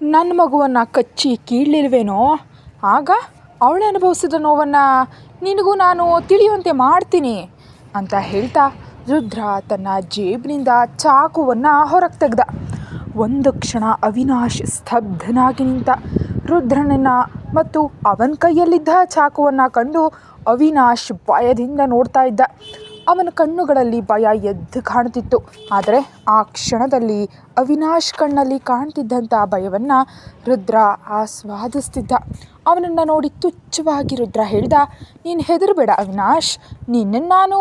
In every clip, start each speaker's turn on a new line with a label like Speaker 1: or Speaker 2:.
Speaker 1: ನನ್ನ ಮಗುವನ್ನು ಕಚ್ಚಿ ಕೀಳಲಿಲ್ವೇನೋ ಆಗ ಅವಳು ಅನುಭವಿಸಿದ ನೋವನ್ನು ನಿನಗೂ ನಾನು ತಿಳಿಯುವಂತೆ ಮಾಡ್ತೀನಿ ಅಂತ ಹೇಳ್ತಾ ರುದ್ರ ತನ್ನ ಜೇಬಿನಿಂದ ಚಾಕುವನ್ನು ಹೊರಗೆ ತೆಗ್ದ. ಒಂದು ಕ್ಷಣ ಅವಿನಾಶ್ ಸ್ತಬ್ಧನಾಗಿ ನಿಂತ ರುದ್ರನನ್ನು ಮತ್ತು ಅವನ ಕೈಯಲ್ಲಿದ್ದ ಚಾಕುವನ್ನು ಕಂಡು ಅವಿನಾಶ್ ಭಯದಿಂದ ನೋಡ್ತಾ ಇದ್ದ. ಅವನ ಕಣ್ಣುಗಳಲ್ಲಿ ಭಯ ಎದ್ದು ಕಾಣ್ತಿತ್ತು ಆದರೆ ಆ ಕ್ಷಣದಲ್ಲಿ ಅವಿನಾಶ್ ಕಣ್ಣಲ್ಲಿ ಕಾಣ್ತಿದ್ದಂಥ ಭಯವನ್ನು ರುದ್ರ ಆಸ್ವಾದಿಸ್ತಿದ್ದ. ಅವನನ್ನು ನೋಡಿ ತುಚ್ಛವಾಗಿ ರುದ್ರ ಹೇಳಿದ, ನೀನು ಹೆದರಬೇಡ ಅವಿನಾಶ್ ನಿನ್ನನ್ನು ನಾನು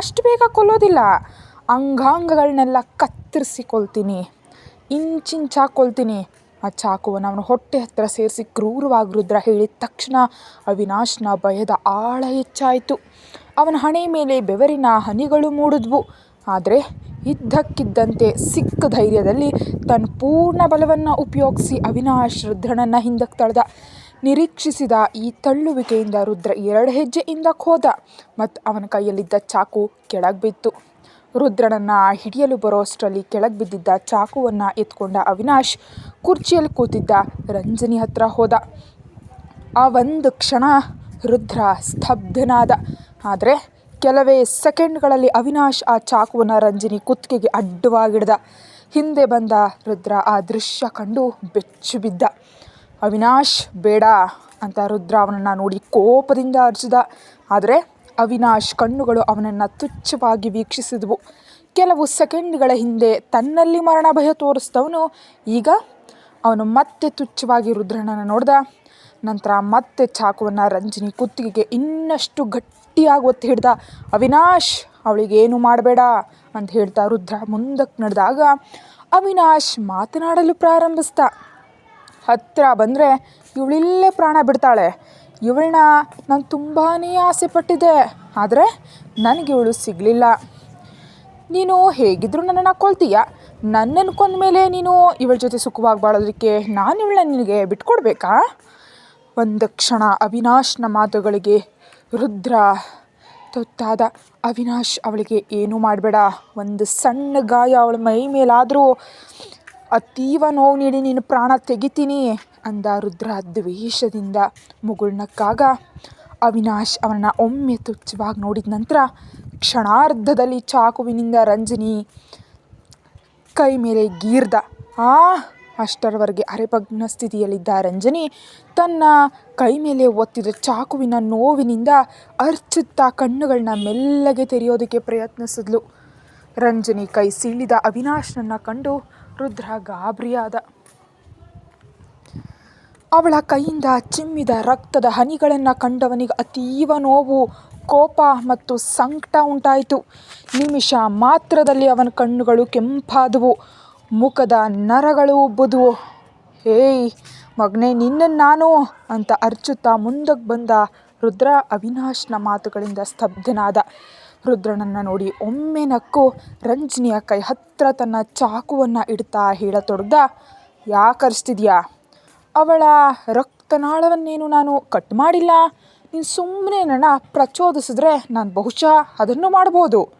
Speaker 1: ಅಷ್ಟು ಬೇಗ ಕೊಲ್ಲೋದಿಲ್ಲ. ಅಂಗಾಂಗಗಳನ್ನೆಲ್ಲ ಕತ್ತರಿಸಿಕೊಳ್ತೀನಿ, ಇಂಚಿಂಚ ಕೊಲ್ತೀನಿ ಆ ಚಾಕುವನ್ನು ಅವನ ಹೊಟ್ಟೆ ಹತ್ತಿರ ಸೇರಿಸಿ ಕ್ರೂರವಾಗಿ ರುದ್ರ ಹೇಳಿದ ತಕ್ಷಣ ಅವಿನಾಶ್ನ ಭಯದ ಆಳ ಹೆಚ್ಚಾಯಿತು. ಅವನ ಹಣೆ ಮೇಲೆ ಬೆವರಿನ ಹನಿಗಳು ಮೂಡಿದ್ವು. ಆದರೆ ಇದ್ದಕ್ಕಿದ್ದಂತೆ ಸಿಕ್ಕ ಧೈರ್ಯದಲ್ಲಿ ತನ್ನ ಪೂರ್ಣ ಬಲವನ್ನು ಉಪಯೋಗಿಸಿ ಅವಿನಾಶ್ ರುದ್ರನನ್ನು ಹಿಂದಕ್ಕೆ ತಳ್ದ. ನಿರೀಕ್ಷಿಸಿದ ಈ ತಳ್ಳುವಿಕೆಯಿಂದ ರುದ್ರ ಎರಡು ಹೆಜ್ಜೆ ಹಿಂದಕ್ಕೆ ಹೋದ ಮತ್ತು ಅವನ ಕೈಯಲ್ಲಿದ್ದ ಚಾಕು ಕೆಳಗೆ ಬಿತ್ತು. ರುದ್ರನನ್ನು ಹಿಡಿಯಲು ಬರೋಷ್ಟರಲ್ಲಿ ಕೆಳಗೆ ಬಿದ್ದಿದ್ದ ಚಾಕುವನ್ನು ಎತ್ಕೊಂಡ ಅವಿನಾಶ್ ಕುರ್ಚಿಯಲ್ಲಿ ಕೂತಿದ್ದ ರಂಜನಿ ಹತ್ರ ಹೋದ. ಆ ಒಂದು ಕ್ಷಣ ರುದ್ರ ಸ್ತಬ್ಧನಾದ. ಆದರೆ ಕೆಲವೇ ಸೆಕೆಂಡ್ಗಳಲ್ಲಿ ಅವಿನಾಶ್ ಆ ಚಾಕುವನ್ನು ರಂಜಿನಿ ಕುತ್ತಿಗೆಗೆ ಅಡ್ಡವಾಗಿಡ್ದ. ಹಿಂದೆ ಬಂದ ರುದ್ರ ಆ ದೃಶ್ಯ ಕಂಡು ಬೆಚ್ಚು ಬಿದ್ದ. ಅವಿನಾಶ್, ಬೇಡ ಅಂತ ರುದ್ರ ಅವನನ್ನು ನೋಡಿ ಕೋಪದಿಂದ ಅರ್ಜಿದ. ಆದರೆ ಅವಿನಾಶ್ ಕಣ್ಣುಗಳು ಅವನನ್ನು ತುಚ್ಛವಾಗಿ ವೀಕ್ಷಿಸಿದವು. ಕೆಲವು ಸೆಕೆಂಡ್ಗಳ ಹಿಂದೆ ತನ್ನಲ್ಲಿ ಮರಣ ಭಯ ತೋರಿಸಿದವನು. ಈಗ ಅವನು ಮತ್ತೆ ತುಚ್ಛವಾಗಿ ರುದ್ರನನ್ನು ನೋಡ್ದ. ನಂತರ ಮತ್ತೆ ಚಾಕುವನ್ನು ರಂಜನಿ ಕುತ್ತಿಗೆಗೆ ಇನ್ನಷ್ಟು ಗಟ್ಟಿಯಾಗಿ ಒತ್ತಿ ಹಿಡ್ದ, ಅವಿನಾಶ್ ಅವಳಿಗೇನು ಮಾಡಬೇಡ ಅಂತ ಹೇಳ್ತಾ ರುದ್ರ ಮುಂದಕ್ಕೆ ನಡೆದಾಗ ಅವಿನಾಶ್ ಮಾತನಾಡಲು ಪ್ರಾರಂಭಿಸ್ದ. ಹತ್ತಿರ ಬಂದರೆ ಇವಳಿಲ್ಲೇ ಪ್ರಾಣ ಬಿಡ್ತಾಳೆ. ಇವಳನ್ನ ನಾನು ತುಂಬಾ ಆಸೆ ಪಟ್ಟಿದ್ದೆ. ಆದರೆ ನನಗೆ ಇವಳು ಸಿಗಲಿಲ್ಲ. ನೀನು ಹೇಗಿದ್ದರೂ ನನ್ನನ್ನು ಕೊಲ್ತೀಯ? ನನ್ನನ್ನು ಕೊಂದ ಮೇಲೆ ನೀನು ಇವಳ ಜೊತೆ ಸುಖವಾಗಿ ಬಾಳೋದಕ್ಕೆ ನಾನು ಇವಳನ್ನ ನಿನಗೆ ಬಿಟ್ಕೊಡ್ಬೇಕಾ? ಒಂದು ಕ್ಷಣ ಅವಿನಾಶ್ನ ಮಾತುಗಳಿಗೆ ರುದ್ರ ತುತ್ತಾದ ಅವಿನಾಶ್ ಅವಳಿಗೆ, ಏನೂ ಮಾಡಬೇಡ. ಒಂದು ಸಣ್ಣ ಗಾಯ ಅವಳ ಮೈ ಮೇಲಾದರೂ ಅತೀವ ನೋವು ನೀಡಿ ನೀನು ಪ್ರಾಣ ತೆಗಿತೀನಿ ಅಂದ ರುದ್ರ ದ್ವೇಷದಿಂದ ಮುಗುಳ್ನಕ್ಕಾಗ. ಅವಿನಾಶ್ ಅವನನ್ನು ಒಮ್ಮೆ ತುಚ್ಛವಾಗಿ ನೋಡಿದ ನಂತರ ಕ್ಷಣಾರ್ಧದಲ್ಲಿ ಚಾಕುವಿನಿಂದ ರಂಜನಿ ಕೈ ಮೇಲೆ ಗೀರ್ದ. ಆ ಅಷ್ಟರವರೆಗೆ ಅರೆಭಗ್ನ ಸ್ಥಿತಿಯಲ್ಲಿದ್ದ ರಂಜನಿ ತನ್ನ ಕೈ ಮೇಲೆ ಒತ್ತಿದ ಚಾಕುವಿನ ನೋವಿನಿಂದ ಅರ್ಚುತ್ತಾ ಕಣ್ಣುಗಳನ್ನ ಮೆಲ್ಲಗೆ ತೆರೆಯೋದಕ್ಕೆ ಪ್ರಯತ್ನಿಸಿದ್ಲು. ರಂಜನಿ ಕೈ ಸೀಳಿದ ಅವಿನಾಶ್ನನ್ನು ಕಂಡು ರುದ್ರ ಗಾಬರಿಯಾದ. ಅವಳ ಕೈಯಿಂದ ಚಿಮ್ಮಿದ ರಕ್ತದ ಹನಿಗಳನ್ನು ಕಂಡವನಿಗೆ ಅತೀವ ನೋವು, ಕೋಪ ಮತ್ತು ಸಂಕಟ ಉಂಟಾಯಿತು. ನಿಮಿಷ ಮಾತ್ರದಲ್ಲಿ ಅವನ ಕಣ್ಣುಗಳು ಕೆಂಪಾದವು. ಮುಖದ ನರಗಳು ಉಬ್ಬುದುವು ಹೇಯ್ ಮಗನೇ ನಿನ್ನನ್ನು ನಾನು ಅಂತ ಅರ್ಚುತ್ತಾ ಮುಂದಕ್ಕೆ ಬಂದ ರುದ್ರ ಅವಿನಾಶ್ನ ಮಾತುಗಳಿಂದ ಸ್ತಬ್ಧನಾದ. ರುದ್ರನನ್ನು ನೋಡಿ ಒಮ್ಮೆ ನಕ್ಕು ರಂಜನಿಯ ಕೈ ಹತ್ತಿರ ತನ್ನ ಚಾಕುವನ್ನು ಇಡ್ತಾ ಹೇಳತೊಡ್ದ ಯಾಕೆ ಅವಳ ರಕ್ತನಾಳವನ್ನೇನು ನಾನು ಕಟ್ ಮಾಡಿಲ್ಲ? ನೀನು ಸುಮ್ಮನೆ ನನ್ನ ಪ್ರಚೋದಿಸಿದ್ರೆ ನಾನು ಬಹುಶಃ ಅದನ್ನು ಮಾಡ್ಬೋದು.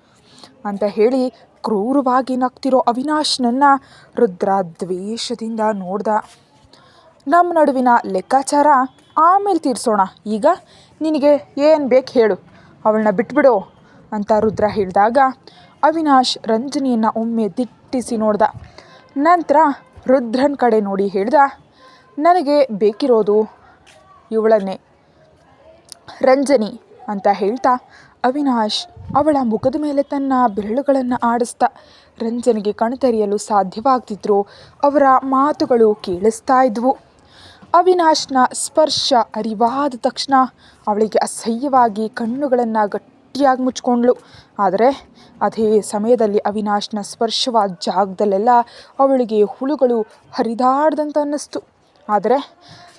Speaker 1: ಅಂತ ಹೇಳಿ ಕ್ರೂರವಾಗಿ ನಗ್ತಿರೋ ಅವಿನಾಶ್ನನ್ನ ರುದ್ರ ದ್ವೇಷದಿಂದ ನೋಡ್ದ. ನಮ್ಮ ನಡುವಿನ ಲೆಕ್ಕಾಚಾರ ಆಮೇಲೆ ತೀರಿಸೋಣ. ಈಗ ನಿನಗೆ ಏನು ಬೇಕು ಹೇಳು. ಅವಳನ್ನ ಬಿಟ್ಬಿಡು ಅಂತ ರುದ್ರ ಹೇಳಿದಾಗ ಅವಿನಾಶ್ ರಂಜನಿಯನ್ನು ಒಮ್ಮೆ ದಿಟ್ಟಿಸಿ ನೋಡ್ದ. ನಂತರ ರುದ್ರನ ಕಡೆ ನೋಡಿ ಹೇಳ್ದ, ನನಗೆ ಬೇಕಿರೋದು ಇವಳನ್ನೇ. ರಂಜನಿ ಅಂತ ಹೇಳ್ತಾ ಅವಿನಾಶ್ ಅವಳ ಮುಖದ ಮೇಲೆ ತನ್ನ ಬೆರಳುಗಳನ್ನು ಆಡಿಸ್ತಾ ರಂಜನಿಗೆ ಕಣ್ತೆರೆಯಲು ಸಾಧ್ಯವಾಗ್ತಿದ್ರು. ಅವರ ಮಾತುಗಳು ಕೇಳಿಸ್ತಾ ಇದ್ವು. ಅವಿನಾಶ್ನ ಸ್ಪರ್ಶ ಅರಿವಾದ ತಕ್ಷಣ ಅವಳಿಗೆ ಅಸಹ್ಯವಾಗಿ ಕಣ್ಣುಗಳನ್ನು ಗಟ್ಟಿಯಾಗಿ ಮುಚ್ಕೊಂಡ್ಳು ಆದರೆ ಅದೇ ಸಮಯದಲ್ಲಿ ಅವಿನಾಶ್ನ ಸ್ಪರ್ಶವಾದ ಜಾಗದಲ್ಲೆಲ್ಲ ಅವಳಿಗೆ ಹುಳುಗಳು ಹರಿದಾಡ್ದಂತ ಅನ್ನಿಸ್ತು. ಆದರೆ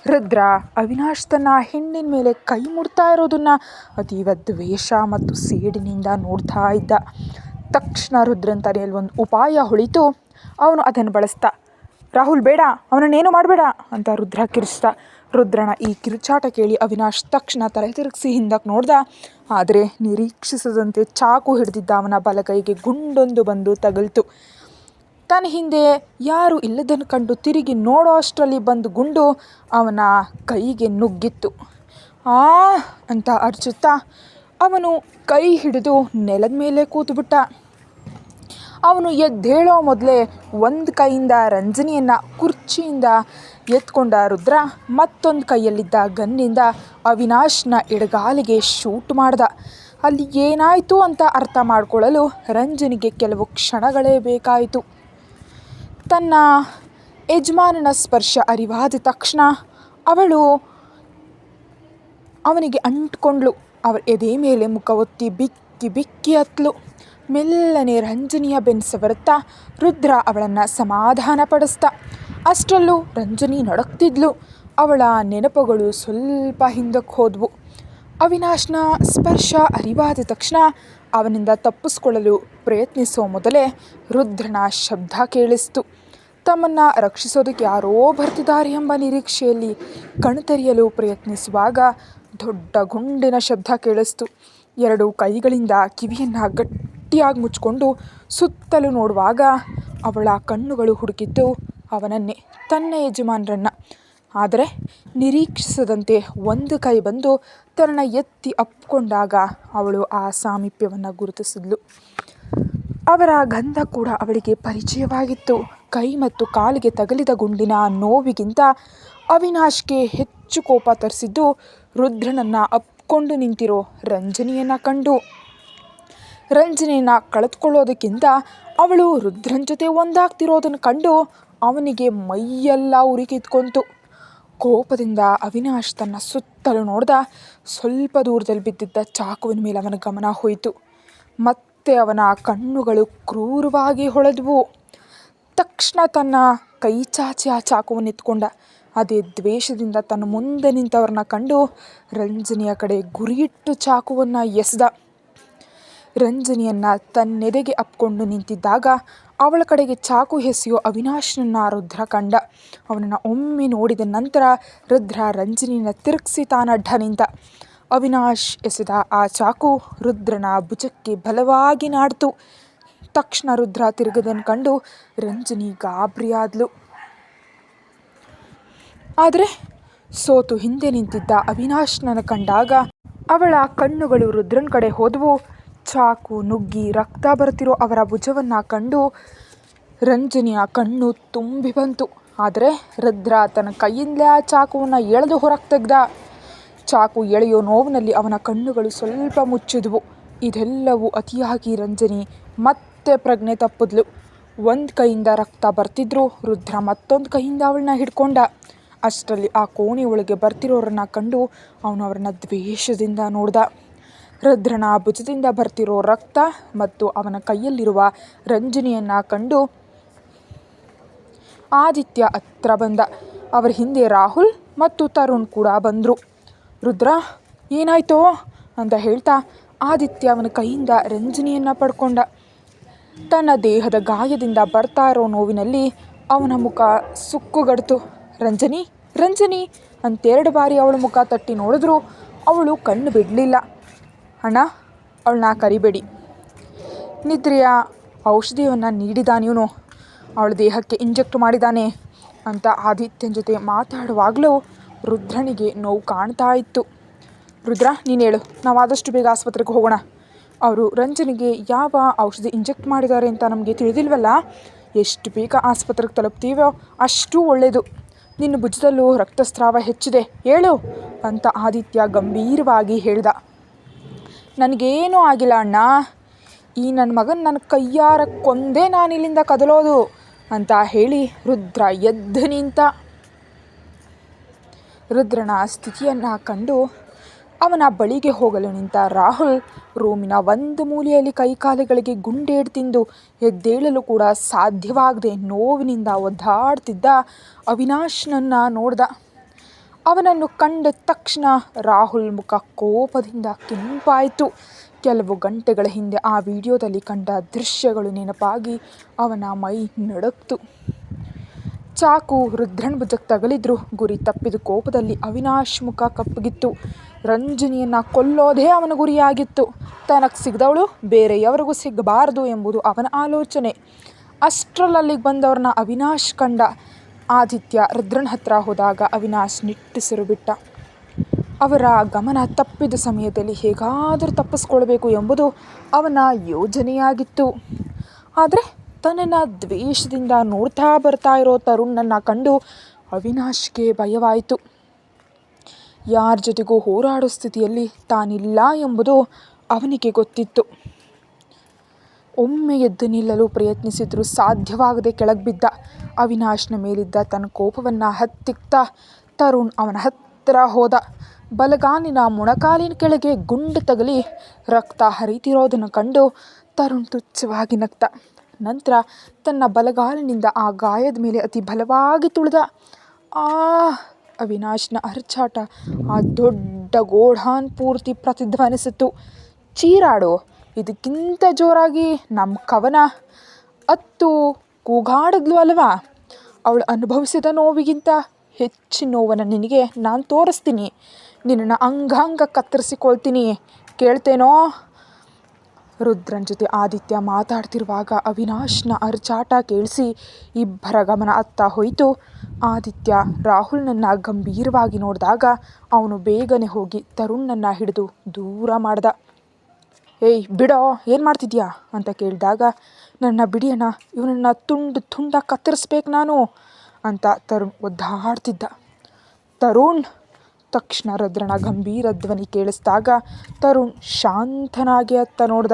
Speaker 1: ರುದ್ರ, ಅವಿನಾಶ್ ತನ್ನ ಹೆಣ್ಣಿನ ಮೇಲೆ ಕೈ ಮುಡ್ತಾ ಇರೋದನ್ನು ಅತೀವ ದ್ವೇಷ ಮತ್ತು ಸೇಡಿನಿಂದ ನೋಡ್ತಾ ಇದ್ದ. ತಕ್ಷಣ ರುದ್ರನ ತಲೆಯಲ್ಲಿ ಒಂದು ಉಪಾಯ ಹೊಳಿತು. ಅವನು ಅದನ್ನು ಬಳಸ್ತ ರಾಹುಲ್, ಬೇಡ, ಅವನನ್ನೇನು ಮಾಡಬೇಡ ಅಂತ ರುದ್ರ ಕಿರಿಸ್ದ ರುದ್ರನ ಈ ಕಿರುಚಾಟ ಕೇಳಿ ಅವಿನಾಶ್ ತಕ್ಷಣ ತಲೆ ತಿರುಗಿಸಿ ಹಿಂದಕ್ಕೆ ನೋಡ್ದ. ಆದರೆ ನಿರೀಕ್ಷಿಸದಂತೆ ಚಾಕು ಹಿಡಿದಿದ್ದ ಅವನ ಬಲಗೈಗೆ ಗುಂಡೊಂದು ಬಂದು ತಗಲ್ತು. ತನ್ನ ಹಿಂದೆ ಯಾರು ಇಲ್ಲದನ್ನು ಕಂಡು ತಿರುಗಿ ನೋಡೋ ಅಷ್ಟರಲ್ಲಿ ಬಂದು ಗುಂಡು ಅವನ ಕೈಗೆ ನುಗ್ಗಿತ್ತು. ಆ, ಅಂತ ಅರ್ಚುತ್ತಾ ಅವನು ಕೈ ಹಿಡಿದು ನೆಲದ ಮೇಲೆ ಕೂತುಬಿಟ್ಟ. ಅವನು ಎದ್ದೇಳೋ ಮೊದಲೇ ಒಂದು ಕೈಯಿಂದ ರಂಜನಿಯನ್ನು ಕುರ್ಚಿಯಿಂದ ಎತ್ಕೊಂಡ ರುದ್ರ ಮತ್ತೊಂದು ಕೈಯಲ್ಲಿದ್ದ ಗನ್ನಿಂದ ಅವಿನಾಶ್ನ ಎಡಗಾಲಿಗೆ ಶೂಟ್ ಮಾಡ್ದ. ಅಲ್ಲಿ ಏನಾಯಿತು ಅಂತ ಅರ್ಥ ಮಾಡಿಕೊಳ್ಳಲು ರಂಜನಿಗೆ ಕೆಲವು ಕ್ಷಣಗಳೇ ಬೇಕಾಯಿತು. ತನ್ನ ಯಜಮಾನನ ಸ್ಪರ್ಶ ಅರಿವಾದ ತಕ್ಷಣ ಅವಳು ಅವನಿಗೆ ಅಂಟ್ಕೊಂಡ್ಳು. ಅವರ ಎದೆ ಮೇಲೆ ಮುಖ ಒತ್ತಿ ಬಿಕ್ಕಿ ಬಿಕ್ಕಿ ಹತ್ಲು. ಮೆಲ್ಲನೆ ರಂಜನಿಯ ಬೆನ್ಸವರುತ್ತಾ ರುದ್ರ ಅವಳನ್ನು ಸಮಾಧಾನಪಡಿಸ್ದ ಅಷ್ಟರಲ್ಲೂ ರಂಜನಿ ನಡಕ್ತಿದ್ಲು ಅವಳ ನೆನಪುಗಳು ಸ್ವಲ್ಪ ಹಿಂದಕ್ಕೆ ಹೋದವು. ಅವಿನಾಶ್ನ ಸ್ಪರ್ಶ ಅರಿವಾದ ತಕ್ಷಣ ಅವನಿಂದ ತಪ್ಪಿಸ್ಕೊಳ್ಳಲು ಪ್ರಯತ್ನಿಸೋ ಮೊದಲೇ ರುದ್ರನ ಶಬ್ದ ಕೇಳಿಸ್ತು. ತಮ್ಮನ್ನು ರಕ್ಷಿಸೋದಕ್ಕೆ ಯಾರೋ ಬರ್ತಿದ್ದಾರೆ ಎಂಬ ನಿರೀಕ್ಷೆಯಲ್ಲಿ ಕಣ್ತೆರೆಯಲು ಪ್ರಯತ್ನಿಸುವಾಗ ದೊಡ್ಡ ಗುಂಡಿನ ಶಬ್ದ ಕೇಳಿಸ್ತು. ಎರಡು ಕೈಗಳಿಂದ ಕಿವಿಯನ್ನು ಗಟ್ಟಿಯಾಗಿ ಮುಚ್ಕೊಂಡು ಸುತ್ತಲೂ ನೋಡುವಾಗ ಅವಳ ಕಣ್ಣುಗಳು ಹುಡುಕಿದ್ದು ಅವನನ್ನೇ, ತನ್ನ ಯಜಮಾನರನ್ನು. ಆದರೆ ನಿರೀಕ್ಷಿಸದಂತೆ ಒಂದು ಕೈ ಬಂದು ತನ್ನ ಎತ್ತಿ ಅಪ್ಪಿಕೊಂಡಾಗ ಅವಳು ಆ ಸಾಮೀಪ್ಯವನ್ನು ಗುರುತಿಸಿದ್ಲು. ಅವರ ಗಂಧ ಕೂಡ ಅವಳಿಗೆ ಪರಿಚಯವಾಗಿತ್ತು. ಕೈ ಮತ್ತು ಕಾಲಿಗೆ ತಗಲಿದ ಗುಂಡಿನ ನೋವಿಗಿಂತ ಅವಿನಾಶ್ಗೆ ಹೆಚ್ಚು ಕೋಪ ತರಿಸಿದ್ದು, ರುದ್ರನನ್ನು ಅಪ್ಕೊಂಡು ನಿಂತಿರೋ ರಂಜನಿಯನ್ನು ಕಂಡು. ರಂಜನಿನ ಕಳೆದುಕೊಳ್ಳೋದಕ್ಕಿಂತ ಅವಳು ರುದ್ರನ ಜೊತೆ ಒಂದಾಗ್ತಿರೋದನ್ನು ಕಂಡು ಅವನಿಗೆ ಮೈಯೆಲ್ಲ ಉರಿ ಕಿತ್ಕೊಂತು ಕೋಪದಿಂದ ಅವಿನಾಶ್ ತನ್ನ ಸುತ್ತಲೂ ನೋಡ್ದ ಸ್ವಲ್ಪ ದೂರದಲ್ಲಿ ಬಿದ್ದಿದ್ದ ಚಾಕುವಿನ ಮೇಲೆ ಅವನ ಗಮನ ಹೋಯಿತು. ಮತ್ತೆ ಅವನ ಕಣ್ಣುಗಳು ಕ್ರೂರವಾಗಿ ಹೊಳೆದವು. ತಕ್ಷಣ ತನ್ನ ಕೈ ಚಾಚಿ ಆ ಚಾಕುವನ್ನು ಎತ್ಕೊಂಡ. ಅದೇ ದ್ವೇಷದಿಂದ ತನ್ನ ಮುಂದೆ ನಿಂತವ್ರನ್ನ ಕಂಡು ರಂಜನಿಯ ಕಡೆ ಗುರಿಯಿಟ್ಟು ಚಾಕುವನ್ನು ಎಸೆದ. ರಂಜನಿಯನ್ನು ತನ್ನೆದೆಗೆ ಅಪ್ಕೊಂಡು ನಿಂತಿದ್ದಾಗ ಅವಳ ಕಡೆಗೆ ಚಾಕು ಎಸೆಯೋ ಅವಿನಾಶ್ನನ್ನು ರುದ್ರ ಕಂಡ. ಅವನನ್ನು ಒಮ್ಮೆ ನೋಡಿದ ನಂತರ ರುದ್ರ ರಂಜನಿಯನ್ನು ತಿರುಗಿಸಿ ತಾನಡ್ಡ ನಿಂತ ಅವಿನಾಶ್ ಎಸೆದ ಆ ಚಾಕು ರುದ್ರನ ಭುಜಕ್ಕೆ ಬಲವಾಗಿ ನಾಡ್ತು. ತಕ್ಷಣ ರುದ್ರ ತಿರುಗದನ್ನು ಕಂಡು ರಂಜನಿ ಗಾಬರಿಯಾದ್ಲು. ಆದರೆ ಸೋತು ಹಿಂದೆ ನಿಂತಿದ್ದ ಅವಿನಾಶ್ನನ್ನು ಕಂಡಾಗ ಅವಳ ಕಣ್ಣುಗಳು ರುದ್ರನ ಕಡೆ ಹೋದವು. ಚಾಕು ನುಗ್ಗಿ ರಕ್ತ ಬರ್ತಿರೋ ಅವರ ಭುಜವನ್ನು ಕಂಡು ರಂಜನಿಯ ಕಣ್ಣು ತುಂಬಿ ಬಂತು. ಆದರೆ ರುದ್ರ ತನ್ನ ಕೈಯಿಂದಲೇ ಆ ಚಾಕುವನ್ನು ಎಳೆದು ಹೊರಗೆ ತೆಗ್ದ ಚಾಕು ಎಳೆಯೋ ನೋವಿನಲ್ಲಿ ಅವನ ಕಣ್ಣುಗಳು ಸ್ವಲ್ಪ ಮುಚ್ಚಿದ್ವು. ಇದೆಲ್ಲವೂ ಅತಿಯಾಗಿ ರಂಜನಿ ಮತ್ತೆ ಪ್ರಜ್ಞೆ ತಪ್ಪಿದ್ಲು. ಒಂದು ಕೈಯಿಂದ ರಕ್ತ ಬರ್ತಿದ್ರು, ರುದ್ರ ಮತ್ತೊಂದು ಕೈಯಿಂದ ಅವಳನ್ನ ಹಿಡ್ಕೊಂಡ. ಅಷ್ಟರಲ್ಲಿ ಆ ಕೋಣೆ ಒಳಗೆ ಬರ್ತಿರೋರನ್ನ ಕಂಡು ಅವನು ಅವರನ್ನ ದ್ವೇಷದಿಂದ ನೋಡ್ದ. ರುದ್ರನ ಭುಜದಿಂದ ಬರ್ತಿರೋ ರಕ್ತ ಮತ್ತು ಅವನ ಕೈಯಲ್ಲಿರುವ ರಂಜನಿಯನ್ನು ಕಂಡು ಆದಿತ್ಯ ಹತ್ರ ಬಂದ. ಅವರ ಹಿಂದೆ ರಾಹುಲ್ ಮತ್ತು ತರುಣ್ ಕೂಡ ಬಂದರು. ರುದ್ರ, ಏನಾಯ್ತೋ? ಅಂತ ಹೇಳ್ತಾ ಆದಿತ್ಯ ಅವನ ಕೈಯಿಂದ ರಂಜನಿಯನ್ನು ಪಡ್ಕೊಂಡ. ತನ್ನ ದೇಹದ ಗಾಯದಿಂದ ಬರ್ತಾ ಇರೋ ನೋವಿನಲ್ಲಿ ಅವನ ಮುಖ ಸುಕ್ಕುಗಡ್ತು. ರಂಜನಿ ರಂಜನಿ ಅಂತೆರಡು ಬಾರಿ ಅವಳ ಮುಖ ತಟ್ಟಿ ನೋಡಿದ್ರು ಅವಳು ಕಣ್ಣು ಬಿಡಲಿಲ್ಲ. ಅಣ್ಣ, ಅವಳನ್ನ ಕರಿಬೇಡಿ. ನಿದ್ರೆಯ ಔಷಧಿಯನ್ನು ನೀಡಿದಾನಿವನು ಅವಳ ದೇಹಕ್ಕೆ ಇಂಜೆಕ್ಟ್ ಮಾಡಿದಾನೆ ಅಂತ ಆದಿತ್ಯನ ಜೊತೆ ಮಾತಾಡುವಾಗಲೂ ರುದ್ರನಿಗೆ ನೋವು ಕಾಣ್ತಾ ಇತ್ತು. ರುದ್ರ, ನೀನು ಹೇಳು. ನಾವು ಆದಷ್ಟು ಬೇಗ ಆಸ್ಪತ್ರೆಗೆ ಹೋಗೋಣ. ಅವರು ರಂಜನಿಗೆ ಯಾವ ಔಷಧಿ ಇಂಜೆಕ್ಟ್ ಮಾಡಿದ್ದಾರೆ ಅಂತ ನಮಗೆ ತಿಳಿದಿಲ್ವಲ್ಲ? ಎಷ್ಟು ಬೇಗ ಆಸ್ಪತ್ರೆಗೆ ತಲುಪ್ತೀವೋ ಅಷ್ಟು ಒಳ್ಳೆಯದು ನಿನ್ನ ಭುಜದಲ್ಲೂ ರಕ್ತಸ್ರಾವ ಹೆಚ್ಚಿದೆ, ಹೇಳು ಅಂತ ಆದಿತ್ಯ ಗಂಭೀರವಾಗಿ ಹೇಳ್ದ. ನನಗೇನೂ ಆಗಿಲ್ಲ ಅಣ್ಣ. ಈ ನನ್ನ ಮಗನ ನನ್ನ ಕೈಯಾರ ಕೊಂದೇ ನಾನು ಇಲ್ಲಿಂದ ಕದಲೋದು ಅಂತ ಹೇಳಿ ರುದ್ರ ಎದ್ದು ನಿಂತ. ರುದ್ರನ ಸ್ಥಿತಿಯನ್ನು ಕಂಡು ಅವನ ಬಳಿಗೆ ಹೋಗಲು ನಿಂತ ರಾಹುಲ್ ರೂಮಿನ ಒಂದು ಮೂಲೆಯಲ್ಲಿ ಕೈಕಾಲುಗಳಿಗೆ ಗುಂಡೇಟು ತಿಂದು ಎದ್ದೇಳಲು ಕೂಡ ಸಾಧ್ಯವಾಗದೆ ನೋವಿನಿಂದ ಒದ್ದಾಡ್ತಿದ್ದ ಅವಿನಾಶ್ನನ್ನು ನೋಡ್ದ. ಅವನನ್ನು ಕಂಡ ತಕ್ಷಣ ರಾಹುಲ್ ಮುಖ ಕೋಪದಿಂದ ಕೆಂಪಾಯಿತು. ಕೆಲವು ಗಂಟೆಗಳ ಹಿಂದೆ ಆ ವಿಡಿಯೋದಲ್ಲಿ ಕಂಡ ದೃಶ್ಯಗಳು ನೆನಪಾಗಿ ಅವನ ಮೈ ನಡುಕ್ತು. ಚಾಕು ರುದ್ರಣ್ ಭುಜಕ್ಕೆ ತಗಲಿದ್ರು. ಗುರಿ ತಪ್ಪಿದ ಕೋಪದಲ್ಲಿ ಅವಿನಾಶ್ ಮುಖ ಕಪ್ಪಗಿತ್ತು. ರಂಜನಿಯನ್ನು ಕೊಲ್ಲೋದೇ ಅವನ ಗುರಿಯಾಗಿತ್ತು. ತನಗೆ ಸಿಗದವಳು ಬೇರೆಯವರಿಗೂ ಸಿಗಬಾರದು ಎಂಬುದು ಅವನ ಆಲೋಚನೆ. ಅಷ್ಟರಲ್ಲಿ ಅಲ್ಲಿಗೆ ಬಂದವ್ರನ್ನ ಅವಿನಾಶ್ ಕಂಡ. ಆದಿತ್ಯ ರುದ್ರನ ಹತ್ರ ಹೋದಾಗ ಅವಿನಾಶ್ ನಿಟ್ಟುಸಿರು ಬಿಟ್ಟ. ಅವರ ಗಮನ ತಪ್ಪಿದ ಸಮಯದಲ್ಲಿ ಹೇಗಾದರೂ ತಪ್ಪಿಸ್ಕೊಳ್ಬೇಕು ಎಂಬುದು ಅವನ ಯೋಜನೆಯಾಗಿತ್ತು. ಆದರೆ ತನ್ನನ್ನು ದ್ವೇಷದಿಂದ ನೋಡ್ತಾ ಬರ್ತಾ ಇರೋ ತರುಣನ್ನು ಕಂಡು ಅವಿನಾಶ್ಗೆ ಭಯವಾಯಿತು. ಯಾರ ಜೊತೆಗೂ ಹೋರಾಡೋ ಸ್ಥಿತಿಯಲ್ಲಿ ತಾನಿಲ್ಲ ಎಂಬುದು ಅವನಿಗೆ ಗೊತ್ತಿತ್ತು. ಒಮ್ಮೆ ಎದ್ದು ನಿಲ್ಲಲು ಪ್ರಯತ್ನಿಸಿದರೂ ಸಾಧ್ಯವಾಗದೆ ಕೆಳಗೆ ಬಿದ್ದ ಅವಿನಾಶ್ನ ಮೇಲಿದ್ದ ತನ್ನ ಕೋಪವನ್ನು ಹತ್ತಿಕ್ತಾ ತರುಣ್ ಅವನ ಹತ್ತಿರ ಹೋದ. ಬಲಗಾಲಿನ ಮೊಣಕಾಲಿನ ಕೆಳಗೆ ಗುಂಡು ತಗಲಿ ರಕ್ತ ಹರಿತಿರೋದನ್ನು ಕಂಡು ತರುಣ್ ತುಚ್ಛವಾಗಿ ನಗ್ತ. ನಂತರ ತನ್ನ ಬಲಗಾಲಿನಿಂದ ಆ ಗಾಯದ ಮೇಲೆ ಅತಿ ಬಲವಾಗಿ ತುಳಿದ. ಆ ಅವಿನಾಶ್ನ ಅರ್ಚಾಟ. ಆ ದೊಡ್ಡ ಗೋಢಾನ್ ಪೂರ್ತಿ ಪ್ರತಿಧ್ವನಿಸಿತು ಚೀರಾಡು, ಇದಕ್ಕಿಂತ ಜೋರಾಗಿ ನಮ್ಮ ಕವನ ಅತ್ತು ಕೂಗಾಡಿದ್ಲು ಅಲ್ವಾ? ಅವಳು ಅನುಭವಿಸಿದ ನೋವಿಗಿಂತ ಹೆಚ್ಚಿನ ನೋವನ್ನು ನಿನಗೆ ನಾನು ತೋರಿಸ್ತೀನಿ. ನಿನ್ನನ್ನು ಅಂಗಾಂಗ ಕತ್ತರಿಸಿಕೊಳ್ತೀನಿ. ಕೇಳ್ತೇನೋ? ರುದ್ರನ ಜೊತೆ ಆದಿತ್ಯ ಮಾತಾಡ್ತಿರುವಾಗ ಅವಿನಾಶ್ನ ಅರ್ಚಾಟ ಕೇಳಿಸಿ ಇಬ್ಬರ ಗಮನ ಅತ್ತ ಹೋಯಿತು. ಆದಿತ್ಯ ರಾಹುಲ್ನನ್ನು ಗಂಭೀರವಾಗಿ ನೋಡಿದಾಗ ಅವನು ಬೇಗನೆ ಹೋಗಿ ತರುಣ್ನನ್ನು ಹಿಡಿದು ದೂರ ಮಾಡ್ದ. ಏಯ್, ಬಿಡೋ, ಏನು ಮಾಡ್ತಿದ್ಯಾ? ಅಂತ ಕೇಳಿದಾಗ, ನನ್ನ ಬಿಡಿಯಣ್ಣ, ಇವನನ್ನ ತುಂಡು ತುಂಡ ಕತ್ತರಿಸ್ಬೇಕು ನಾನು ಅಂತ ತರುಣ್ ಒದ್ದಾಡ್ತಿದ್ದ. ತರುಣ್ ತಕ್ಷಣ ರುದ್ರನ ಗಂಭೀರ ಧ್ವನಿ ಕೇಳಿಸ್ದಾಗ ತರುಣ್ ಶಾಂತನಾಗಿ ಅತ್ತ ನೋಡ್ದ.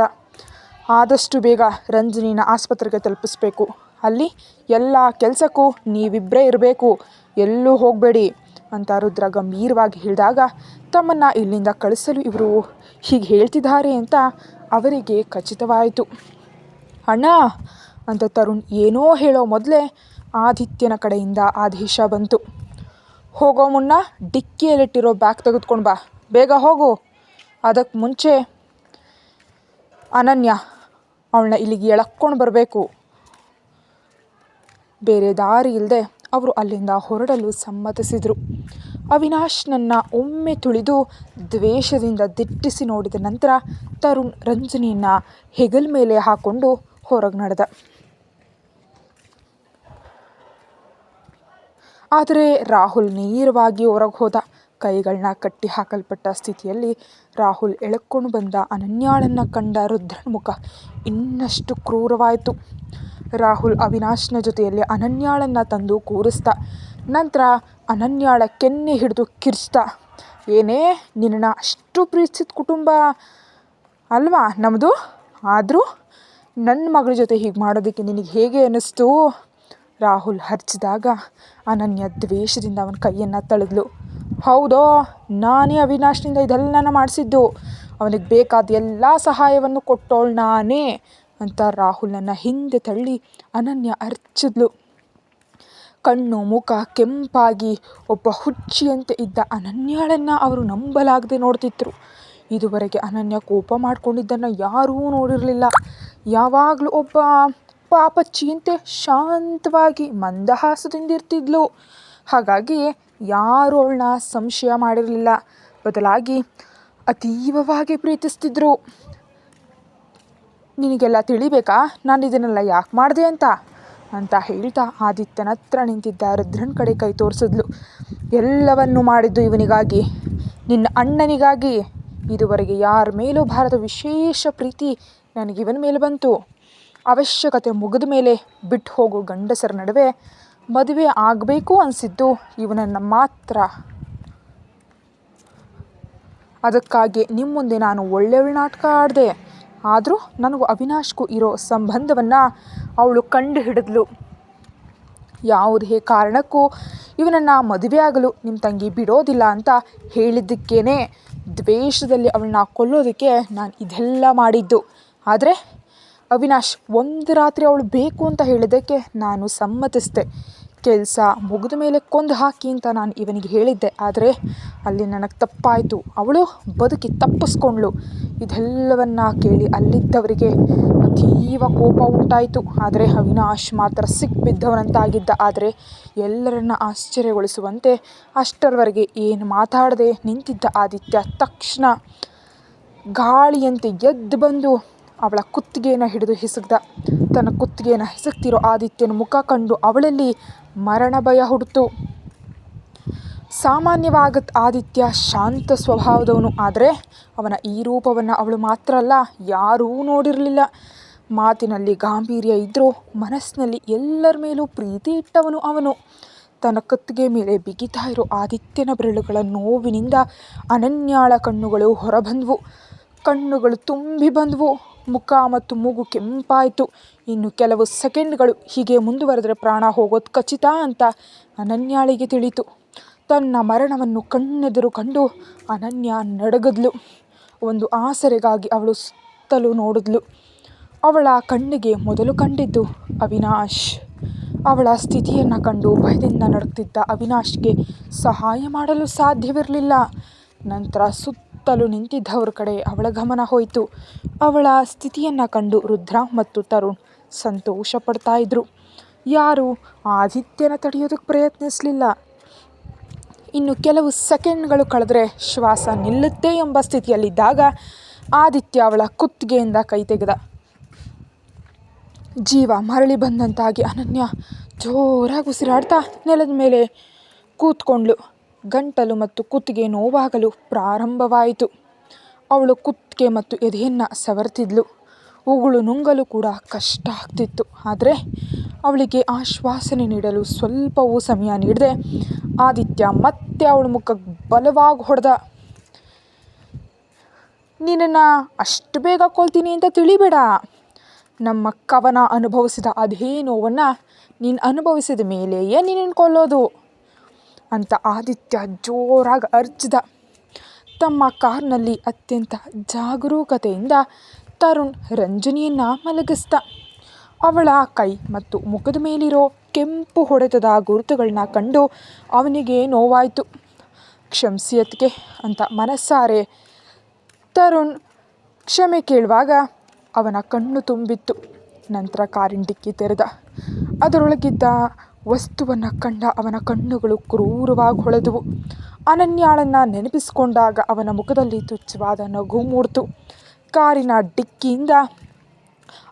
Speaker 1: ಆದಷ್ಟು ಬೇಗ ರಂಜನಿನ ಆಸ್ಪತ್ರೆಗೆ ತಲುಪಿಸ್ಬೇಕು. ಅಲ್ಲಿ ಎಲ್ಲ ಕೆಲಸಕ್ಕೂ ನೀವಿಬ್ಬರೇ ಇರಬೇಕು. ಎಲ್ಲೂ ಹೋಗಬೇಡಿ ಅಂತ ರುದ್ರ ಗಂಭೀರವಾಗಿ ಹೇಳಿದಾಗ ತಮ್ಮನ್ನು ಇಲ್ಲಿಂದ ಕಳಿಸಲು ಇವರು ಹೀಗೆ ಹೇಳ್ತಿದ್ದಾರೆ ಅಂತ ಅವರಿಗೆ ಖಚಿತವಾಯಿತು. ಅಣ್ಣ, ಅಂತ ತರುಣ್ ಏನೋ ಹೇಳೋ ಮೊದಲೇ ಆದಿತ್ಯನ ಕಡೆಯಿಂದ ಆದೇಶ ಬಂತು. ಹೋಗೋ ಮುನ್ನ ಡಿಕ್ಕಿಯಲ್ಲಿಟ್ಟಿರೋ ಬ್ಯಾಗ್ ತೆಗೆದುಕೊಂಡು ಬಾ. ಬೇಗ ಹೋಗು. ಅದಕ್ಕೆ ಮುಂಚೆ ಅನನ್ಯ ಅವಳನ್ನ ಇಲ್ಲಿಗೆ ಎಳಕ್ಕೊಂಡು ಬರಬೇಕು. ಬೇರೆ ದಾರಿ ಇಲ್ಲದೆ ಅವರು ಅಲ್ಲಿಂದ ಹೊರಡಲು ಸಮ್ಮತಿಸಿದರು. ಅವಿನಾಶ್ನನ್ನು ಒಮ್ಮೆ ತುಳಿದು ದ್ವೇಷದಿಂದ ದಿಟ್ಟಿಸಿ ನೋಡಿದ ನಂತರ ತರುಣ್ ರಂಜನಿಯನ್ನು ಹೆಗಲ ಮೇಲೆ ಹಾಕ್ಕೊಂಡು ಹೊರಗೆ ನಡೆದ. ಆದರೆ ರಾಹುಲ್ ನೇರವಾಗಿ ಹೊರಗೆ ಹೋದ. ಕೈಗಳನ್ನ ಕಟ್ಟಿ ಹಾಕಲ್ಪಟ್ಟ ಸ್ಥಿತಿಯಲ್ಲಿ ರಾಹುಲ್ ಎಳಕೊಂಡು ಬಂದ ಅನನ್ಯಾಳನ್ನು ಕಂಡ ರುದ್ರನ ಮುಖ ಇನ್ನಷ್ಟು ಕ್ರೂರವಾಯಿತು. ರಾಹುಲ್ ಅವಿನಾಶ್ನ ಜೊತೆಯಲ್ಲಿ ಅನನ್ಯಾಳನ್ನು ತಂದು ಕೂರಿಸ್ದ. ನಂತರ ಅನನ್ಯಾಳ ಕೆನ್ನೆ ಹಿಡಿದು ಕಿರ್ಚ್ದ. ಏನೇ ನಿನ್ನ ಅಷ್ಟು ಪ್ರೀತಿಸಿದ ಕುಟುಂಬ ಅಲ್ವಾ ನಮ್ಮದು ಆದರೂ ನನ್ನ ಮಗಳ ಜೊತೆ ಹೀಗೆ ಮಾಡೋದಕ್ಕೆ ನಿನಗೆ ಹೇಗೆ ಅನ್ನಿಸ್ತು? ರಾಹುಲ್ ಹರ್ಚಿದಾಗ ಅನನ್ಯ ದ್ವೇಷದಿಂದ ಅವನ ಕೈಯನ್ನು ತಳೆದ್ಲು. ಹೌದೋ, ನಾನೇ ಅವಿನಾಶ್ನಿಂದ ಇದೆಲ್ಲನ ಮಾಡಿಸಿದ್ದು. ಅವನಿಗೆ ಬೇಕಾದ ಎಲ್ಲ ಸಹಾಯವನ್ನು ಕೊಟ್ಟೋಳು ನಾನೇ. ಅಂತ ರಾಹುಲನ್ನು ಹಿಂದೆ ತಳ್ಳಿ ಅನನ್ಯ ಅರ್ಚಿದ್ಲು. ಕಣ್ಣು, ಮುಖ ಕೆಂಪಾಗಿ ಒಬ್ಬ ಹುಚ್ಚಿಯಂತೆ ಇದ್ದ ಅನನ್ಯಾಳನ್ನು ಅವರು ನಂಬಲಾಗದೆ ನೋಡ್ತಿದ್ರು. ಇದುವರೆಗೆ ಅನನ್ಯ ಕೋಪ ಮಾಡಿಕೊಂಡಿದ್ದನ್ನು ಯಾರೂ ನೋಡಿರಲಿಲ್ಲ. ಯಾವಾಗಲೂ ಒಬ್ಬ ಪಾಪಚ್ಚಿಯಂತೆ ಶಾಂತವಾಗಿ ಮಂದಹಾಸದಿಂದ ಇರ್ತಿದ್ಲು. ಹಾಗಾಗಿ ಯಾರು ಅವಳನ್ನ ಸಂಶಯ ಮಾಡಿರಲಿಲ್ಲ. ಬದಲಾಗಿ ಅತೀವವಾಗಿ ಪ್ರೀತಿಸ್ತಿದ್ರು. ನಿನಗೆಲ್ಲ ತಿಳಿಬೇಕಾ? ನಾನು ಇದನ್ನೆಲ್ಲ ಯಾಕೆ ಮಾಡಿದೆ ಅಂತ? ಅಂತ ಹೇಳ್ತಾ ಆದಿತ್ಯನ ಹತ್ರ ನಿಂತಿದ್ದ ರುದ್ರನ ಕಡೆ ಕೈ ತೋರಿಸಿದ್ಲು. ಎಲ್ಲವನ್ನು ಮಾಡಿದ್ದು ಇವನಿಗಾಗಿ. ನಿನ್ನ ಅಣ್ಣನಿಗಾಗಿ. ಇದುವರೆಗೆ ಯಾರ ಮೇಲೂ ಭಾರತ ವಿಶೇಷ ಪ್ರೀತಿ ನನಗಿವನ ಮೇಲೆ ಬಂತು. ಅವಶ್ಯಕತೆ ಮುಗಿದ ಮೇಲೆ ಬಿಟ್ಟು ಹೋಗೋ ಗಂಡಸರ ನಡುವೆ ಮದುವೆ ಆಗಬೇಕು ಅನಿಸಿದ್ದು ಇವನನ್ನು ಮಾತ್ರ. ಅದಕ್ಕಾಗಿ ನಿಮ್ಮ ಮುಂದೆ ನಾನು ಒಳ್ಳೆಯ ಒಳ್ಳೆ ನಾಟಕ ಆಡಿದೆ. ಆದರೂ ನನಗೂ ಅವಿನಾಶ್ಗೂ ಇರೋ ಸಂಬಂಧವನ್ನು ಅವಳು ಕಂಡು ಹಿಡಿದ್ಲು ಯಾವುದೇ ಕಾರಣಕ್ಕೂ ಇವನನ್ನು ಮದುವೆ ಆಗಲು ನಿಮ್ಮ ತಂಗಿ ಬಿಡೋದಿಲ್ಲ ಅಂತ ಹೇಳಿದ್ದಕ್ಕೇ ದ್ವೇಷದಲ್ಲಿ ಅವಳನ್ನ ಕೊಲ್ಲೋದಕ್ಕೆ ನಾನು ಇದೆಲ್ಲ ಮಾಡಿದ್ದು. ಆದರೆ ಅವಿನಾಶ್ ಒಂದು ರಾತ್ರಿ ಅವಳು ಬೇಕು ಅಂತ ಹೇಳಿದ್ದಕ್ಕೆ ನಾನು ಸಮ್ಮತಿಸಿದೆ. ಕೆಲಸ ಮುಗಿದ ಮೇಲೆ ಕೊಂದು ಹಾಕಿ ಅಂತ ನಾನು ಇವನಿಗೆ ಹೇಳಿದ್ದೆ. ಆದರೆ ಅಲ್ಲಿ ನನಗೆ ತಪ್ಪಾಯಿತು. ಅವಳು ಬದುಕಿ ತಪ್ಪಿಸ್ಕೊಂಡ್ಳು. ಇದೆಲ್ಲವನ್ನು ಕೇಳಿ ಅಲ್ಲಿದ್ದವರಿಗೆ ಅತೀವ ಕೋಪ ಉಂಟಾಯಿತು. ಆದರೆ ಅವಿನಾಶ್ ಮಾತ್ರ ಸಿಕ್ಬಿದ್ದವನಂತಾಗಿದ್ದ. ಆದರೆ ಎಲ್ಲರನ್ನ ಆಶ್ಚರ್ಯಗೊಳಿಸುವಂತೆ ಅಷ್ಟರವರೆಗೆ ಏನು ಮಾತಾಡದೆ ನಿಂತಿದ್ದ ಆದಿತ್ಯ. ತಕ್ಷಣ ಗಾಳಿಯಂತೆ ಎದ್ದು ಬಂದು ಅವಳ ಕುತ್ತಿಗೆಯನ್ನು ಹಿಡಿದು ಹಿಸುಕ್ದ ತನ್ನ ಕುತ್ತಿಗೆಯನ್ನು ಹಿಸುಕ್ತಿರೋ ಆದಿತ್ಯನ ಮುಖ ಕಂಡು ಅವಳಲ್ಲಿ ಮರಣ ಭಯ ಹುಡ್ತು. ಸಾಮಾನ್ಯವಾಗ ಆದಿತ್ಯ ಶಾಂತ ಸ್ವಭಾವದವನು. ಆದರೆ ಅವನ ಈ ರೂಪವನ್ನು ಅವಳು ಮಾತ್ರ ಅಲ್ಲ, ಯಾರೂ ನೋಡಿರಲಿಲ್ಲ. ಮಾತಿನಲ್ಲಿ ಗಾಂಭೀರ್ಯ ಇದ್ದರೂ ಮನಸ್ಸಿನಲ್ಲಿ ಎಲ್ಲರ ಮೇಲೂ ಪ್ರೀತಿ ಇಟ್ಟವನು ಅವನು. ತನ್ನ ಕತ್ತಿಗೆ ಮೇಲೆ ಬಿಗಿತಾ ಇರೋ ಆದಿತ್ಯನ ಬೆರಳುಗಳ ನೋವಿನಿಂದ ಅನನ್ಯಾಳ ಕಣ್ಣುಗಳು ಹೊರಬಂದವು. ಕಣ್ಣುಗಳು ತುಂಬಿ ಬಂದವು. ಮುಖ ಮತ್ತು ಮೂಗು ಕೆಂಪಾಯಿತು. ಇನ್ನು ಕೆಲವು ಸೆಕೆಂಡ್ಗಳು ಹೀಗೆ ಮುಂದುವರೆದರೆ ಪ್ರಾಣ ಹೋಗೋದು ಖಚಿತ ಅಂತ ಅನನ್ಯಾಳಿಗೆ ತಿಳಿತು ತನ್ನ ಮರಣವನ್ನು ಕಣ್ಣೆದುರು ಕಂಡು ಅನನ್ಯ ನಡಗದ್ಲು. ಒಂದು ಆಸರೆಗಾಗಿ ಅವಳು ಸುತ್ತಲೂ ನೋಡಿದ್ಲು. ಅವಳ ಕಣ್ಣಿಗೆ ಮೊದಲು ಕಂಡಿದ್ದು ಅವಿನಾಶ್. ಅವಳ ಸ್ಥಿತಿಯನ್ನು ಕಂಡು ಭಯದಿಂದ ನಡುಗ್ತಿದ್ದ ಅವಿನಾಶ್ಗೆ ಸಹಾಯ ಮಾಡಲು ಸಾಧ್ಯವಿರಲಿಲ್ಲ. ನಂತರ ಸುತ್ತಲೂ ನಿಂತಿದ್ದವರ ಕಡೆ ಅವಳ ಗಮನ ಹೋಯಿತು. ಅವಳ ಸ್ಥಿತಿಯನ್ನು ಕಂಡು ರುದ್ರ ಮತ್ತು ತರುಣ್ ಸಂತೋಷ ಪಡ್ತಾ ಇದ್ರು. ಯಾರು ಆದಿತ್ಯನ ತಡೆಯೋದಕ್ಕೆ ಪ್ರಯತ್ನಿಸಲಿಲ್ಲ. ಇನ್ನು ಕೆಲವು ಸೆಕೆಂಡ್ಗಳು ಕಳೆದ್ರೆ ಶ್ವಾಸ ನಿಲ್ಲುತ್ತೆ ಎಂಬ ಸ್ಥಿತಿಯಲ್ಲಿದ್ದಾಗ ಆದಿತ್ಯ ಅವಳ ಕುತ್ತಿಗೆಯಿಂದ ಕೈ ತೆಗೆದ. ಜೀವ ಮರಳಿ ಬಂದಂತಾಗಿ ಅನನ್ಯ ಜೋರಾಗಿ ಉಸಿರಾಡ್ತಾ ನೆಲದ ಮೇಲೆ ಕೂತ್ಕೊಂಡ್ಳು. ಗಂಟಲು ಮತ್ತು ಕುತ್ತಿಗೆ ನೋವಾಗಲು ಪ್ರಾರಂಭವಾಯಿತು. ಅವಳು ಕುತ್ತಿಗೆ ಮತ್ತು ಎದೆಯನ್ನು ಸವರ್ತಿದ್ಲು. ಉಗುಳು ನುಂಗಲು ಕೂಡ ಕಷ್ಟ ಆಗ್ತಿತ್ತು. ಆದರೆ ಅವಳಿಗೆ ಆಶ್ವಾಸನೆ ನೀಡಲು ಸ್ವಲ್ಪವೂ ಸಮಯ ನೀಡದೆ ಆದಿತ್ಯ ಮತ್ತೆ ಅವಳ ಮುಖಕ್ಕೆ ಬಲವಾಗಿ ಹೊಡೆದ. ನಿನ್ನನ್ನು ಅಷ್ಟು ಬೇಗ ಕೊಲ್ತೀನಿ ಅಂತ ತಿಳಿಬೇಡ. ನಮ್ಮ ಕವನ ಅನುಭವಿಸಿದ ಅದೇ ನೋವನ್ನು ನೀನು ಅನುಭವಿಸಿದ ಮೇಲೆಯೇ ನೀನು ಕೊಲ್ಲೋದು. ಅಂತ ಆದಿತ್ಯ ಜೋರಾಗಿ ಅರ್ಚಿದ. ತಮ್ಮ ಕಾರ್ನಲ್ಲಿ ಅತ್ಯಂತ ಜಾಗರೂಕತೆಯಿಂದ ತರುಣ್ ರಂಜನಿಯನ್ನು ಮಲಗಿಸ್ದ. ಅವಳ ಕೈ ಮತ್ತು ಮುಖದ ಮೇಲಿರೋ ಕೆಂಪು ಹೊಡೆತದ ಗುರುತುಗಳನ್ನ ಕಂಡು ಅವನಿಗೆ ನೋವಾಯಿತು. ಕ್ಷಮಿಸಿಯತ್ಗೆ ಅಂತ ಮನಸ್ಸಾರೆ. ತರುಣ್ ಕ್ಷಮೆ ಕೇಳುವಾಗ ಅವನ ಕಣ್ಣು ತುಂಬಿತ್ತು. ನಂತರ ಕಾರಿನ ಡಿಕ್ಕಿ ತೆರೆದ. ಅದರೊಳಗಿದ್ದ ವಸ್ತುವನ್ನು ಕಂಡ ಅವನ ಕಣ್ಣುಗಳು ಕ್ರೂರವಾಗಿ ಹೊಳೆದವು. ಅನನ್ಯಾಳನ್ನು ನೆನಪಿಸಿಕೊಂಡಾಗ ಅವನ ಮುಖದಲ್ಲಿ ತುಚ್ಛವಾದ ನಗು ಮೂಡ್ತು. ಕಾರಿನ ಡಿಕ್ಕಿಯಿಂದ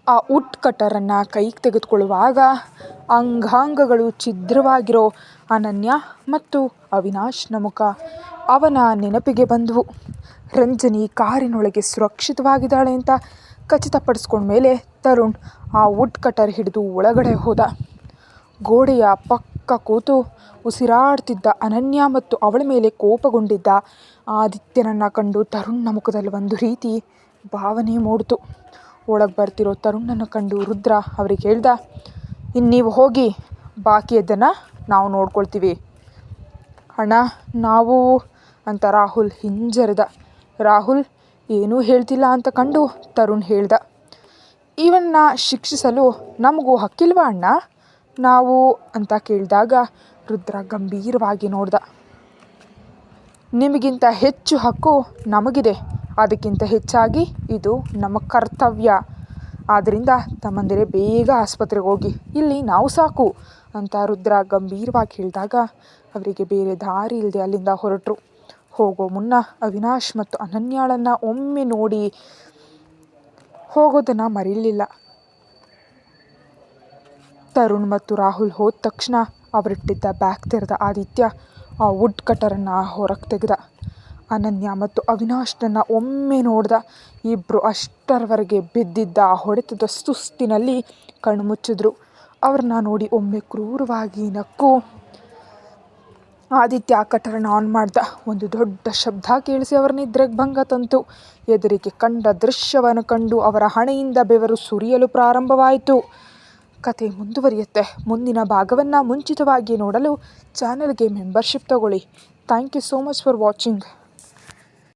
Speaker 1: ಆ ಉಟ್ ಕಟ್ಟರನ್ನು ಕೈಗೆ ತೆಗೆದುಕೊಳ್ಳುವಾಗ ಅಂಗಾಂಗಗಳು ಛಿದ್ರವಾಗಿರೋ ಅನನ್ಯ ಮತ್ತು ಅವಿನಾಶ್ನ ಮುಖ ಅವನ ನೆನಪಿಗೆ ಬಂದವು. ರಂಜನಿ ಕಾರಿನೊಳಗೆ ಸುರಕ್ಷಿತವಾಗಿದ್ದಾಳೆ ಅಂತ ಖಚಿತಪಡಿಸ್ಕೊಂಡ್ಮೇಲೆ ತರುಣ್ ಆ ವುಡ್ ಕಟರ್ ಹಿಡಿದು ಒಳಗಡೆ ಹೋದ. ಗೋಡೆಯ ಪಕ್ಕ ಕೂತು ಉಸಿರಾಡ್ತಿದ್ದ ಅನನ್ಯ ಮತ್ತು ಅವಳ ಮೇಲೆ ಕೋಪಗೊಂಡಿದ್ದ ಆದಿತ್ಯನನ್ನು ಕಂಡು ತರುಣ್ನ ಮುಖದಲ್ಲಿ ಒಂದು ರೀತಿ ಭಾವನೆ ಮೂಡಿತು. ಒಳಗೆ ಬರ್ತಿರೋ ತರುಣನ್ನು ಕಂಡು ರುದ್ರ ಅವ್ರಿಗೆ ಹೇಳ್ದ ಇನ್ನು ನೀವು ಹೋಗಿ ಬಾಕಿಯದ್ದನ್ನು ನಾವು ನೋಡ್ಕೊಳ್ತೀವಿ. ಹಣ ನಾವು ಅಂತ ರಾಹುಲ್ ಹಿಂಜರಿದ. ರಾಹುಲ್, ಏನೂ ಹೇಳ್ತಿಲ್ಲ ಅಂತ ಕಂಡು ತರುಣ್ ಹೇಳ್ದ ಇವನ್ನ ಶಿಕ್ಷಿಸಲು ನಮಗೂ ಹಕ್ಕಿಲ್ವಾ ಅಣ್ಣ? ನಾವು ಅಂತ ಕೇಳಿದಾಗ ರುದ್ರ ಗಂಭೀರವಾಗಿ ನೋಡ್ದ. ನಿಮಗಿಂತ ಹೆಚ್ಚು ಹಕ್ಕು ನಮಗಿದೆ. ಅದಕ್ಕಿಂತ ಹೆಚ್ಚಾಗಿ ಇದು ನಮ್ಮ ಕರ್ತವ್ಯ. ಆದ್ದರಿಂದ ತಮ್ಮಂದಿರೇ ಬೇಗ ಆಸ್ಪತ್ರೆಗೆ ಹೋಗಿ, ಇಲ್ಲಿ ನಾವು ಸಾಕು ಅಂತ ರುದ್ರ ಗಂಭೀರವಾಗಿ ಹೇಳಿದಾಗ ಅವರಿಗೆ ಬೇರೆ ದಾರಿ ಇಲ್ಲದೆ ಅಲ್ಲಿಂದ ಹೊರಟರು. ಹೋಗೋ ಮುನ್ನ ಅವಿನಾಶ್ ಮತ್ತು ಅನನ್ಯಾಳನ್ನು ಒಮ್ಮೆ ನೋಡಿ ಹೋಗೋದನ್ನು ಮರೀಲಿಲ್ಲ. ತರುಣ್ ಮತ್ತು ರಾಹುಲ್ ಹೋದ ತಕ್ಷಣ ಅವರಿಟ್ಟಿದ್ದ ಬ್ಯಾಗ್ ತೆರೆದ ಆದಿತ್ಯ ಆ ವುಡ್ ಕಟರನ್ನು ಹೊರಗೆ ತೆಗೆದ. ಅನನ್ಯ ಮತ್ತು ಅವಿನಾಶ್ನನ್ನು ಒಮ್ಮೆ ನೋಡ್ದ ಇಬ್ಬರು ಅಷ್ಟರವರೆಗೆ ಬಿದ್ದಿದ್ದ ಆ ಹೊಡೆತದ ಸುಸ್ತಿನಲ್ಲಿ ಕಣ್ಣು ಮುಚ್ಚಿದ್ರು. ಅವ್ರನ್ನ ನೋಡಿ ಒಮ್ಮೆ ಕ್ರೂರವಾಗಿ ನಕ್ಕು. ಆದಿತ್ಯ ಆ ಕಟರನ್ನು ಆನ್ ಮಾಡ್ದ. ಒಂದು ದೊಡ್ಡ ಶಬ್ದ ಕೇಳಿಸಿ ಅವರ ನಿದ್ರೆಗೆ ಭಂಗ ತಂತು. ಎದುರಿಗೆ ಕಂಡ ದೃಶ್ಯವನ್ನು ಕಂಡು ಅವರ ಹಣೆಯಿಂದ ಬೆವರು ಸುರಿಯಲು ಪ್ರಾರಂಭವಾಯಿತು. ಕತೆ ಮುಂದುವರಿಯುತ್ತೆ. ಮುಂದಿನ ಭಾಗವನ್ನು ಮುಂಚಿತವಾಗಿ ನೋಡಲು ಚಾನಲ್ಗೆ ಮೆಂಬರ್ಶಿಪ್ ತಗೊಳ್ಳಿ. Thank you so much for watching.